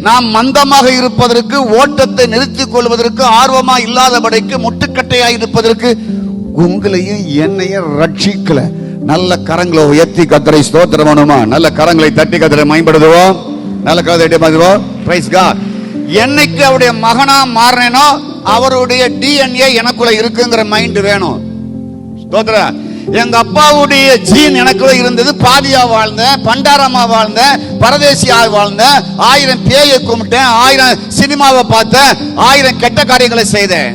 நாம் மந்தமாக இருப்பதற்கு ஓட்டத்தை நிறுத்திக் கொள்வதற்கு ஆர்வமா இல்லாதபடிக்கு முட்டுக்கட்டையா இருப்பதற்கு உங்களையும் என்னையும் ரட்சிக்கல. நல்ல கரங்களை உயர்த்தி கத்தரை ஸ்தோத்திரம் பண்ணுமா? நல்ல கரங்களை தட்டி கத்தரை மேம்படுத்துவோம். நல்ல கதை தட்டி பிரைஸ் காட் என்னைக்கு அவருடைய மகனா மாறினேனோ அவருடைய டிஎன்ஏ எனக்குள்ள இருக்குங்கிற மைண்ட் வேணும். ஸ்தோத்திரம். எங்க அப்பாவுடைய ஜீன் எனக்குள்ள இருந்தது. பாதியா வாழ்ந்தேன் பண்டாரமா வாழ்ந்தேன் பரதேசியா வாழ்ந்தேன் ஆயிரம் பேயை கும்பிட்டேன் ஆயிரம் சினிமாவை பார்த்தேன் ஆயிரம் கெட்ட காரியங்களை செய்தேன்.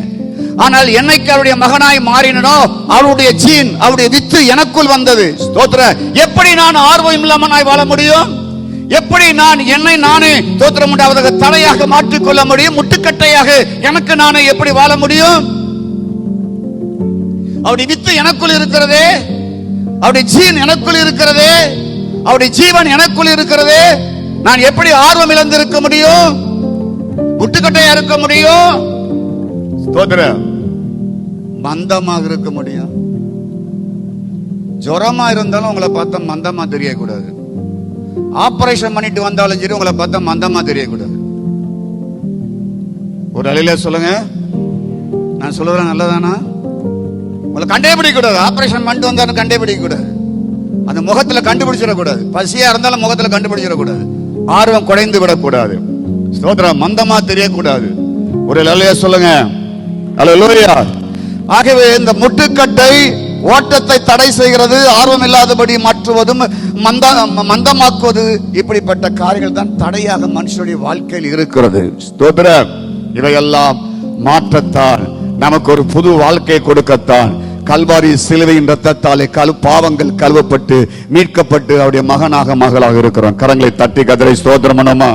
ஆனால் என்னைக்கு அவருடைய மகனாய் மாறினோ அவருடைய ஜீன் அவருடைய வித்து எனக்குள் வந்தது. ஸ்தோத்திரம் எப்படி நான் ஆர்வம் இல்லாமனாய் வாழ முடியும்? எப்படி நான் என்னை நானே தோத்திரம் உண்டாவதாக தலையாக மாற்றிக்கொள்ள முடியும்? முட்டுக்கட்டையாக எனக்கு நானே எப்படி வாழ முடியும்? அவருடைய வித்து எனக்குள் இருக்கிறதே. அவருடைய ஜீன் எனக்குள் இருக்கிறதே. அவருடைய ஜீவன் எனக்குள் இருக்கிறதே. நான் எப்படி ஆர்வம் இழந்து இருக்க முடியும்? முட்டுக்கட்டையா இருக்க முடியும்? மந்தமாக இருக்க முடியும். ஜுரமா இருந்தாலும் உங்களை பார்த்தா மந்தமா தெரியக்கூடாது. ஆபரேஷன் பண்ணிட்டு வந்தாலும் சரி உங்களை பார்த்தா மந்தமா தெரியக்கூடாது. ஒரு அலையில சொல்லுங்க. நான் சொல்லுறேன் நல்லதானா? உங்களை கண்டே கூடாது ஆபரேஷன் பண்ணிட்டு வந்தாலும் கண்டே கூடாது அந்த முகத்துல கண்டுபிடிச்சிடக்கூடாது. பசியா இருந்தாலும் முகத்துல கண்டுபிடிச்சிடக்கூடாது. ஆர்வம் குறைந்து விடக்கூடாது. ஸ்தோத்திரம் மந்தமா தெரியக்கூடாது. ஒரு லலையா சொல்லுங்க. அல்லேலூயா ஆகவே இந்த முட்டுக்கட்டை ஓட்டத்தை தடை செய்கிறது ஆர்வம் இல்லாதபடி மாற்றுவதும் மந்த மந்தமாக்குவது இப்படிப்பட்ட காரியங்கள் தான் தடையாக மனுஷனுடைய வாழ்க்கையில் இருக்கிறது. ஸ்தோத்திரம். இவையெல்லாம் மாற்றத்தான் நமக்கு ஒரு புது வாழ்க்கையை கொடுக்கத்தான். கல்வாரி சிலுவையின் ரத்தத்தாலே கல் பாவங்கள் கழுவப்பட்டு மீட்கப்பட்டு அவருடைய மகனாக மகளாக இருக்கிறோம். கரங்களை தட்டி கதிரை சோதரமனமா